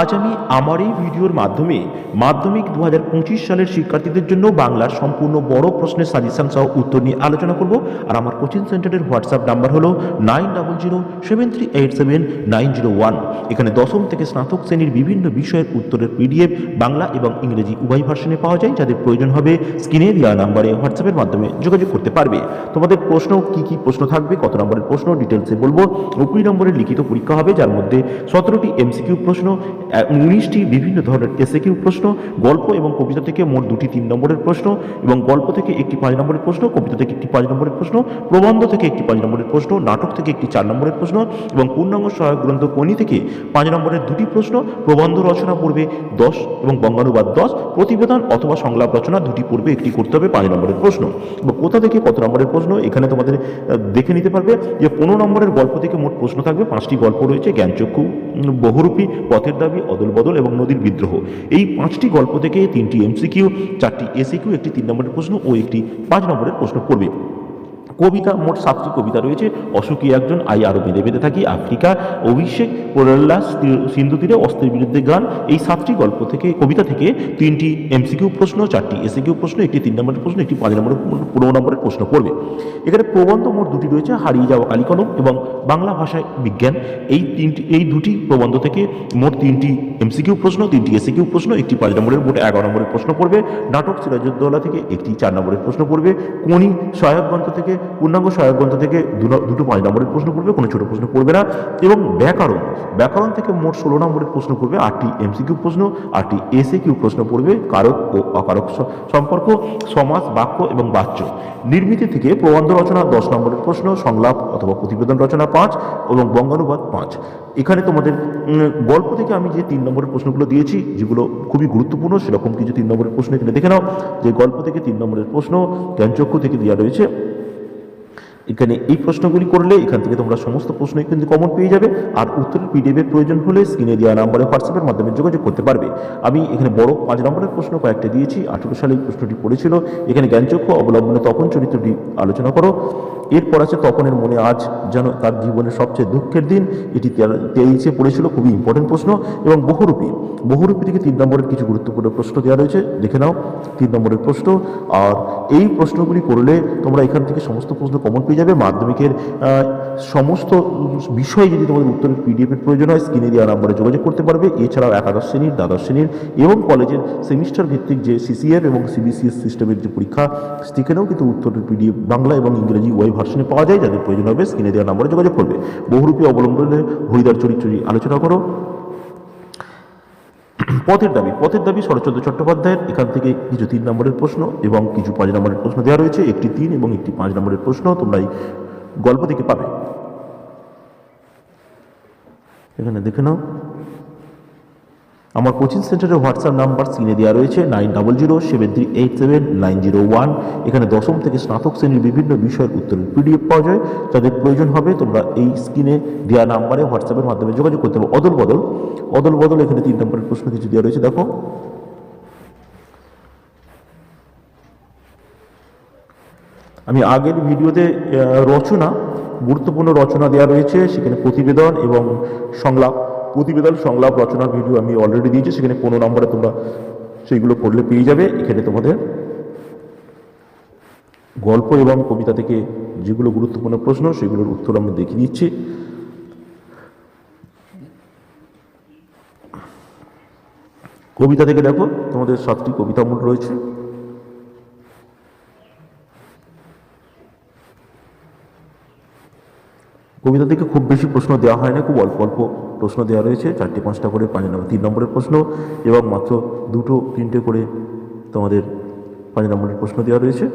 আজ আমি আমার এই ভিডিওর মাধ্যমে মাধ্যমিক দু হাজার পঁচিশ সালের শিক্ষার্থীদের জন্য বাংলার সম্পূর্ণ বড় প্রশ্নের সাজেশন সহ উত্তর নিয়ে আলোচনা করব। আর আমার কোচিং সেন্টারের হোয়াটসঅ্যাপ নাম্বার হলো nine double zero seven three eight seven nine zero one. এখানে দশম থেকে স্নাতক শ্রেণির বিভিন্ন বিষয়ের উত্তরের পিডিএফ বাংলা এবং ইংরেজি উভয় ভার্সনে পাওয়া যায়, যাদের প্রয়োজন হবে স্ক্রিনে দেওয়া নাম্বারে হোয়াটসঅ্যাপের মাধ্যমে যোগাযোগ করতে পারবে। তোমাদের প্রশ্ন, কি কি প্রশ্ন থাকবে, কত নম্বরের প্রশ্ন ডিটেলসে বলব। কুড়ি নম্বরের লিখিত পরীক্ষা হবে, যার মধ্যে সতেরোটি এমসিকিউ প্রশ্ন উনিশটি বিভিন্ন ধরনের এসএকিউ প্রশ্ন, গল্প এবং কবিতা থেকে মোট দুটি তিন নম্বরের প্রশ্ন এবং গল্প থেকে একটি পাঁচ নম্বরের প্রশ্ন, কবিতা থেকে একটি পাঁচ নম্বরের প্রশ্ন, প্রবন্ধ থেকে একটি পাঁচ নম্বরের প্রশ্ন, নাটক থেকে একটি চার নম্বরের প্রশ্ন এবং পূর্ণাঙ্গ সহায়ক গ্রন্থ কোনি থেকে পাঁচ নম্বরের দুটি প্রশ্ন, প্রবন্ধ রচনা পড়বে দশ এবং বঙ্গানুবাদ দশ, প্রতিবেদন অথবা সংলাপ রচনা দুটি পড়বে একটি করতে হবে পাঁচ নম্বরের প্রশ্ন। এবং কোথা থেকে কত নম্বরের প্রশ্ন, এখানে তোমাদের দেখে নিতে পারবে যে পনেরো নম্বরের গল্প থেকে মোট প্রশ্ন থাকবে, পাঁচটি গল্প রয়েছে, জ্ঞানচক্ষু বহুরূপী পথের দাবি, অদল বদল এবং নদীর বিদ্রোহ। এই পাঁচটি গল্প থেকে তিনটি এমসিকিউ, চারটি এসিকিউ, একটি তিন নম্বরের প্রশ্ন ও একটি পাঁচ নম্বরের প্রশ্ন পড়বে। কবিতা, মোট সাতটি কবিতা রয়েছে। অসুখী একজন, আই আরও বেঁধে বেঁধে থাকি, আফ্রিকা, অভিষেক প্রল্লাস সিন্ধু তীরে অস্ত্রের বিরুদ্ধে গান। এই সাতটি গল্প থেকে, কবিতা থেকে তিনটি এমসিকিউ প্রশ্ন, চারটি এসিকিউ প্রশ্ন, একটি তিন নম্বরের প্রশ্ন, একটি পাঁচ নম্বরের পনেরো নম্বরের প্রশ্ন পড়বে। এখানে প্রবন্ধ মোট দুটি রয়েছে, হারিয়ে যাওয়া কালিকলম এবং বাংলা ভাষায় বিজ্ঞান। এই তিনটি, এই দুটি প্রবন্ধ থেকে মোট তিনটি এমসিকিউ প্রশ্ন, তিনটি এসিকিউ প্রশ্ন, একটি পাঁচ নম্বরের, মোট এগারো নম্বরের প্রশ্ন পড়বে। নাটক সিরাজউদ্দৌলা থেকে একটি চার নম্বরের প্রশ্ন পড়বে। কোনি সহায়ক গ্রন্থ থেকে পূর্ণাঙ্গ সহায়ক গ্রন্থ থেকে দুটো পাঁচ নম্বরের প্রশ্ন পড়বে, কোনো ছোট প্রশ্ন পড়বে না। এবং ব্যাকরণ ব্যাকরণ থেকে মোট ষোলো নম্বরের প্রশ্ন পড়বে, আটটি এমসিকিউ প্রশ্ন, আটটি এসএ কিউ প্রশ্ন পড়বে, কারক ও অকারক সম্পর্ক সমাজ বাক্য এবং বাচ্য। নির্মিতি থেকে প্রবন্ধ রচনা দশ নম্বরের প্রশ্ন, সংলাপ অথবা প্রতিবেদন রচনা পাঁচ এবং বঙ্গানুবাদ পাঁচ। এখানে তোমাদের গল্প থেকে আমি যে তিন নম্বরের প্রশ্নগুলো দিয়েছি, যেগুলো খুবই গুরুত্বপূর্ণ, সেরকম কিছু তিন নম্বরের প্রশ্ন এখানে দেখে নাও। যে গল্প থেকে তিন নম্বরের প্রশ্ন, জ্ঞানচক্ষু থেকে দেওয়া রয়েছে এখানে এই প্রশ্নগুলি করলে এখান থেকে তোমরা সমস্ত প্রশ্নই কিন্তু কমন পেয়ে যাবে। আর উত্তরের পিডিএফের প্রয়োজন হলে স্ক্রিনে দেওয়া নাম্বারে হোয়াটসঅ্যাপের মাধ্যমে যোগাযোগ করতে পারবে। আমি এখানে বড় পাঁচ নম্বরের প্রশ্ন কয়েকটা দিয়েছি। আঠেরো সালে এই প্রশ্নটি পড়েছিল। এখানে জ্ঞানচক্ষু অবলম্বনে তখন চরিত্রটি আলোচনা করো। এরপর আছে তপনের মনে আজ যেন তার জীবনের সবচেয়ে দুঃখের দিন। এটি তেইশে পড়েছিল, খুবই ইম্পর্টেন্ট প্রশ্ন। এবং বহুরূপী বহুরূপী থেকে তিন নম্বরের কিছু গুরুত্বপূর্ণ প্রশ্ন দেওয়া রয়েছে। দেখে নাও, তিন নম্বরের প্রশ্ন। আর এই প্রশ্নগুলি করলে তোমরা এখান থেকে সমস্ত প্রশ্ন কমন পেয়ে যাবে। মাধ্যমিকের সমস্ত বিষয়ে যদি তোমাদের উত্তরের পিডিএফের প্রয়োজন হয় স্ক্রিনে দেওয়া নাম্বারে যোগাযোগ করতে পারবে। এছাড়াও একাদশ শ্রেণির, দ্বাদশ শ্রেণির এবং কলেজের সেমিস্টার ভিত্তিক যে সিসিএফ এবং সিবিসিএস সিস্টেমের যে পরীক্ষা সেখানেও কিন্তু উত্তরের পিডিএফ বাংলা এবং ইংরেজি ওয়াই ভার্সনে পাওয়া যায়, যাদের প্রয়োজন হবে স্ক্রিনে দেওয়া নাম্বারে যোগাযোগ করবে। বহুরূপী অবলম্বনে হরিদার চরিত্র আলোচনা করো। পথের দাবি পথের দাবি শরৎচন্দ্র চট্টোপাধ্যায়ের। এখান থেকে কিছু তিন নম্বরের প্রশ্ন এবং কিছু পাঁচ নম্বরের প্রশ্ন দেওয়া রয়েছে। একটি তিন এবং একটি পাঁচ নম্বরের প্রশ্ন তোমরা এই গল্প থেকে পাবে। এখানে দেখে নাও। আমার কোচিং সেন্টারের হোয়াটসঅ্যাপ নাম্বার স্ক্রিনে দেওয়া রয়েছে nine double zero seven three eight seven nine zero one. এখানে দশম থেকে স্নাতক শ্রেণির বিভিন্ন বিষয়ের উত্তরের পিডিএফ পাওয়া যায়। যাদের প্রয়োজন হবে তোমরা এই স্ক্রিনে দেওয়া নাম্বারে হোয়াটসঅ্যাপের মাধ্যমে যোগাযোগ করতে হবে অদল বদল অদল বদল এখানে তিন নম্বরের প্রশ্ন কিছু দেওয়া রয়েছে। দেখো। আমি আগের ভিডিওতে রচনা, গুরুত্বপূর্ণ রচনা দেওয়া রয়েছে। সেখানে প্রতিবেদন এবং সংলাপ প্রতিবেদন সংলাপ রচনার ভিডিও আমি অলরেডি দিয়েছি, সেখানে কোনো নম্বরে তোমরা সেইগুলো পড়লে পেয়ে যাবে। এখানে তোমাদের গল্প এবং কবিতা থেকে যেগুলো গুরুত্বপূর্ণ প্রশ্ন, সেগুলোর উত্তর আমরা দেখিয়ে দিচ্ছি। কবিতা থেকে দেখো, তোমাদের সাতটি কবিতা মূল রয়েছে। কবিতা থেকে খুব বেশি প্রশ্ন দেওয়া হয় না, খুব অল্প অল্প প্রশ্ন দেওয়া রয়েছে। চারটে, পাঁচটা করে, পাঁচ নম্বর, তিন নম্বরের প্রশ্ন এবং মাত্র দুটো, তিনটে করে তোমাদের পাঁচ নম্বরের প্রশ্ন দেওয়া রয়েছে।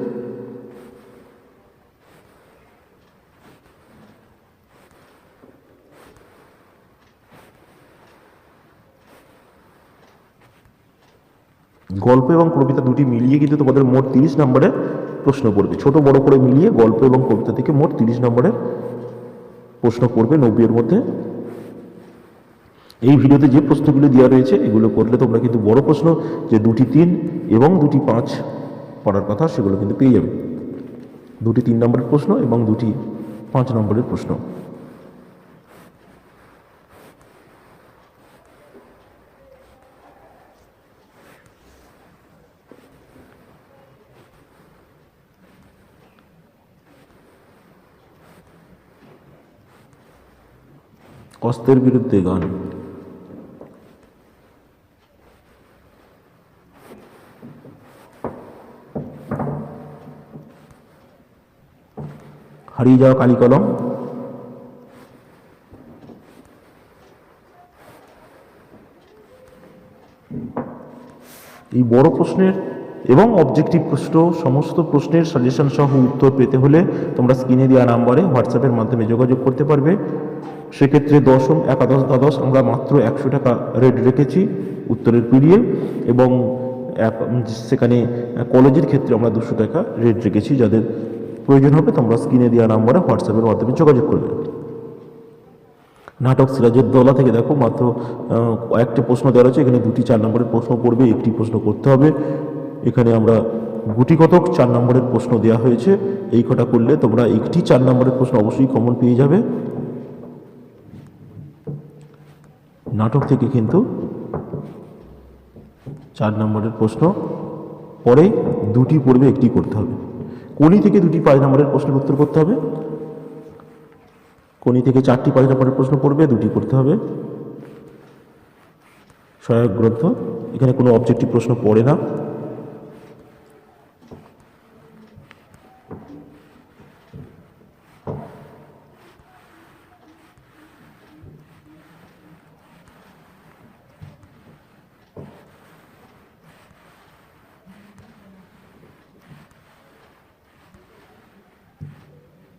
গল্প এবং কবিতা দুটি মিলিয়ে কিন্তু তোমাদের মোট তিরিশ নম্বরের প্রশ্ন পড়বে। ছোট, বড় করে মিলিয়ে গল্প এবং কবিতা থেকে মোট তিরিশ নম্বরের প্রশ্ন করবে নব্বইয়ের মধ্যে। এই ভিডিওতে যে প্রশ্নগুলি দেওয়া রয়েছে, এগুলো করলে তোমরা কিন্তু বড় প্রশ্ন যে দুটি তিন এবং দুটি পাঁচ পড়ার কথা, সেগুলো কিন্তু পেয়ে যাবে। দুটি তিন নম্বরের প্রশ্ন এবং দুটি পাঁচ নম্বরের প্রশ্ন। অস্ত্রের বিরুদ্ধে গান। হারিয়ে যাওয়া কালি কলম। এই বড় প্রশ্নের এবং অবজেক্টিভ প্রশ্ন, সমস্ত প্রশ্নের সাজেশন সহ উত্তর পেতে হলে তোমরা স্ক্রিনে দেওয়া নাম্বারে হোয়াটসঅ্যাপের মাধ্যমে যোগাযোগ করতে পারবে। সেক্ষেত্রে দশম, একাদশ, দ্বাদশ আমরা মাত্র একশো টাকা রেট রেখেছি উত্তরের পিরিয়ে এবং সেখানে কলেজের ক্ষেত্রে আমরা দুশো টাকা রেট রেখেছি। যাদের প্রয়োজন হবে তোমরা স্ক্রিনে দেওয়া নাম্বারে হোয়াটসঅ্যাপের মাধ্যমে যোগাযোগ করবে। নাটক সিরাজের দলা থেকে দেখো মাত্র কয়েকটি প্রশ্ন দেওয়া রয়েছে। এখানে দুটি চার নম্বরের প্রশ্ন পড়বে, একটি প্রশ্ন করতে হবে। এখানে আমরা গুটিকতক চার নম্বরের প্রশ্ন দেওয়া হয়েছে। এই কটা করলে তোমরা একটি চার নম্বরের প্রশ্ন অবশ্যই কমন পেয়ে যাবে। নাটক থেকে কিন্তু চার নম্বরের প্রশ্ন, পরে দুটি পড়বে একটি করতে হবে। কোনি থেকে দুটি পাঁচ নম্বরের প্রশ্নের উত্তর করতে হবে? কোনি থেকে চারটি পাঁচ নম্বরের প্রশ্ন পড়বে, দুটি করতে হবে। সহায়ক গ্রন্থ, এখানে কোনো অবজেক্টিভ প্রশ্ন পড়ে না।